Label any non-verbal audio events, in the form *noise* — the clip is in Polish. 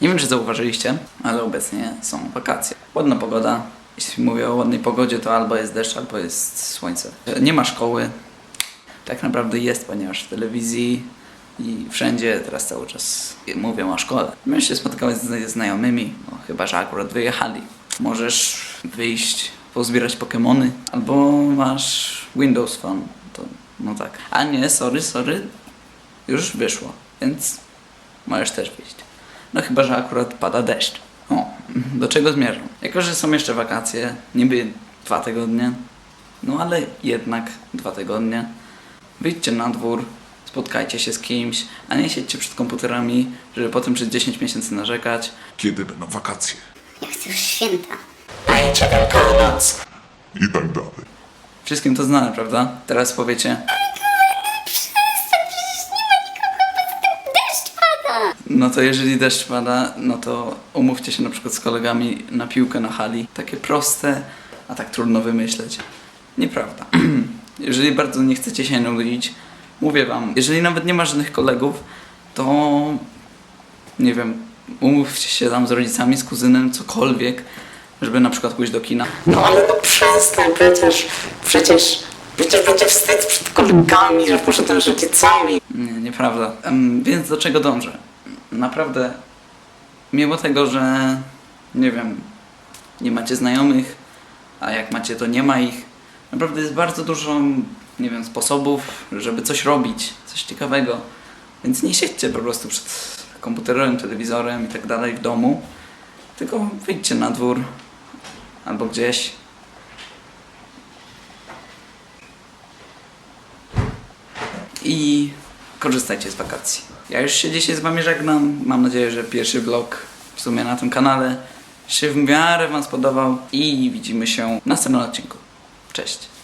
Nie wiem, czy zauważyliście, ale obecnie są wakacje. Ładna pogoda. Jeśli mówię o ładnej pogodzie, to albo jest deszcz, albo jest słońce. Nie ma szkoły. Tak naprawdę jest, ponieważ w telewizji i wszędzie teraz cały czas mówią o szkole. Możesz się spotykać ze znajomymi, no, chyba że akurat wyjechali. Możesz wyjść, pozbierać Pokemony, albo masz Windows Phone. To, no tak. A nie, sorry, sorry, już wyszło, więc możesz też wyjść. No chyba, że akurat pada deszcz. O, do czego zmierzam? Jako, że są jeszcze wakacje, niby dwa tygodnie, no ale jednak dwa tygodnie, wyjdźcie na dwór, spotkajcie się z kimś, a nie siedźcie przed komputerami, żeby potem przez 10 miesięcy narzekać. Kiedy będą wakacje? Ja chcę już święta. I tak dalej. Wszystkim to znane, prawda? Teraz powiecie, no to jeżeli deszcz pada, no to umówcie się na przykład z kolegami na piłkę na hali. Takie proste, a tak trudno wymyśleć. Nieprawda. *clears throat* jeżeli bardzo nie chcecie się nudzić, mówię wam, jeżeli nawet nie ma żadnych kolegów, to nie wiem, umówcie się tam z rodzicami, z kuzynem, cokolwiek, żeby na przykład pójść do kina. No ale no przestań, przecież, przecież, przecież będzie wstyd przed kolegami, że poszedłem z rodzicami. Nie, nieprawda. Em, więc do czego dążę? Naprawdę, mimo tego, że nie wiem, nie macie znajomych, a jak macie, to nie ma ich. Naprawdę jest bardzo dużo, nie wiem, sposobów, żeby coś robić, coś ciekawego. Więc nie siedźcie po prostu przed komputerem, telewizorem i tak dalej w domu, tylko wyjdźcie na dwór albo gdzieś. i korzystajcie z wakacji. Ja już się dzisiaj z Wami żegnam. Mam nadzieję, że pierwszy vlog w sumie na tym kanale się w miarę Wam spodobał i widzimy się w następnym odcinku. Cześć!